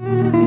Mm-hmm.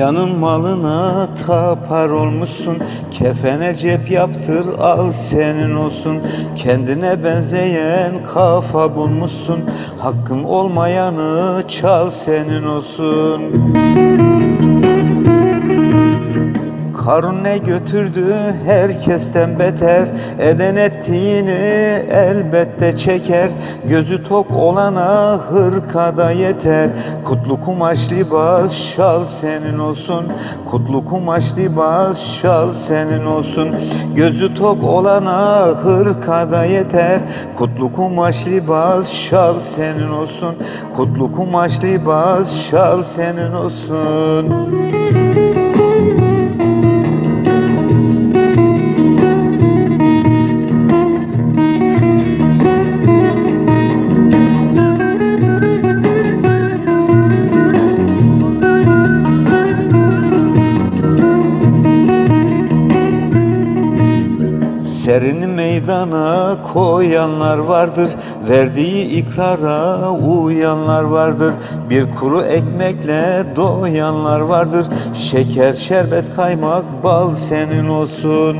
Dünyanın malına tapar olmuşsun. Kefene cep yaptır al senin olsun. Kendine benzeyen kafa bulmuşsun. Hakkın olmayanı çal senin olsun Karun ne götürdü? Herkesten beter. Eden ettiğini elbette çeker. Gözü tok olana hırkada yeter. Kutlu kumaş libas şal senin olsun. Kutlu kumaş libas şal senin olsun. Gözü tok olana hırkada yeter. Kutlu kumaş libas şal senin olsun. Kutlu kumaş libas şal senin olsun Serini meydana koyanlar vardır Verdiği ikrara uyanlar vardır. Bir kuru ekmekle doyanlar vardır Şeker, şerbet, kaymak, bal senin olsun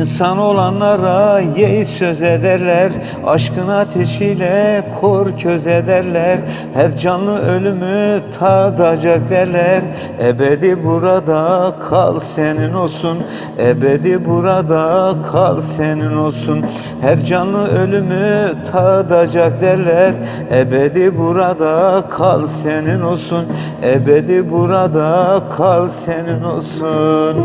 İnsan olanlara yey söz ederler Aşkın ateşiyle kor köz ederler. Her canlı ölümü tadacak derler. Ebedi burada kal senin olsun Ebedi burada kal senin olsun. Her canlı ölümü tadacak derler. Ebedi burada kal senin olsun Ebedi burada kal senin olsun